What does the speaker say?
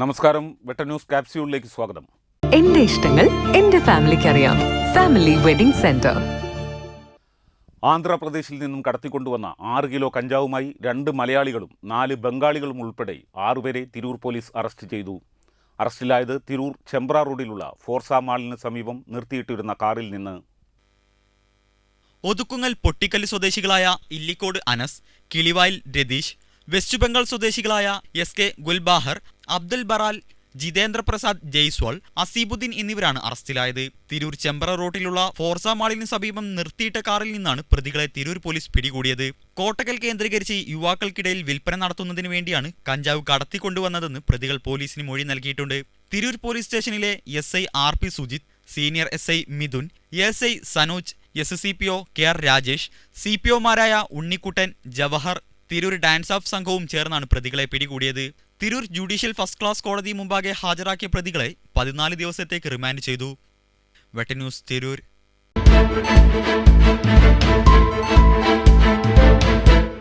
നമസ്കാരം. വെട്ട ന്യൂസ് ക്യാപ്സ്യൂളിലേക്ക് സ്വാഗതം. എന്റെ ഇഷ്ടങ്ങൾ എന്റെ ഫാമിലിക്ക് അറിയാം. Family wedding centre. ആന്ധ്രാപ്രദേശിൽ നിന്നും കടത്തിക്കൊണ്ടുവന്ന ആറ് കിലോ കഞ്ചാവുമായി രണ്ട് മലയാളികളും നാല് ബംഗാളികളും ഉൾപ്പെടെ ആറുപേരെ തിരൂർ പോലീസ് അറസ്റ്റ് ചെയ്തു. അറസ്റ്റിലായത് തിരൂർ ചെമ്പ്ര റോഡിലുള്ള ഫോർസ മാളിന് സമീപം നിർത്തിയിട്ടിരുന്ന കാറിൽ നിന്ന്. ഒതുക്കുങ്ങൽ പൊട്ടിക്കല്ല് സ്വദേശികളായ ഇല്ലിക്കോട് അനസ് കിളിവായിൽ രതീഷ് വെസ്റ്റ് ബംഗാൾ സ്വദേശികളായ എസ് കെ ഗുൽബാഹർ അബ്ദുൽ ബറാൽ ജിതേന്ദ്ര പ്രസാദ് ജയ്സ്വാൾ അസീബുദ്ദീൻ എന്നിവരാണ് അറസ്റ്റിലായത്. തിരൂർ ചെമ്പറ റോഡിലുള്ള ഫോർസ മാളിന് സമീപം നിർത്തിയിട്ട കാറിൽ നിന്നാണ് പ്രതികളെ തിരൂർ പോലീസ് പിടികൂടിയത്. കോട്ടക്കൽ കേന്ദ്രീകരിച്ച് യുവാക്കൾക്കിടയിൽ വിൽപ്പന നടത്തുന്നതിന് വേണ്ടിയാണ് കഞ്ചാവ് കടത്തിക്കൊണ്ടുവന്നതെന്ന് പ്രതികൾ പോലീസിന് മൊഴി നൽകിയിട്ടുണ്ട്. തിരൂർ പോലീസ് സ്റ്റേഷനിലെ S I R P Sujith senior S I Mithun S I Sanoj S C P O K R Rajesh C P ഒമാരായ Unnikuttan Jawahar Tirur DANSAF സംഘവും ചേർന്നാണ് പ്രതികളെ പിടികൂടിയത്. തിരൂർ ജുഡീഷ്യൽ ഫസ്റ്റ് ക്ലാസ് കോടതി മുമ്പാകെ ഹാജരാക്കിയ പ്രതികളെ പതിനാല് ദിവസത്തേക്ക് റിമാൻഡ് ചെയ്തു. വെട്ടന്യൂസ് തിരൂർ.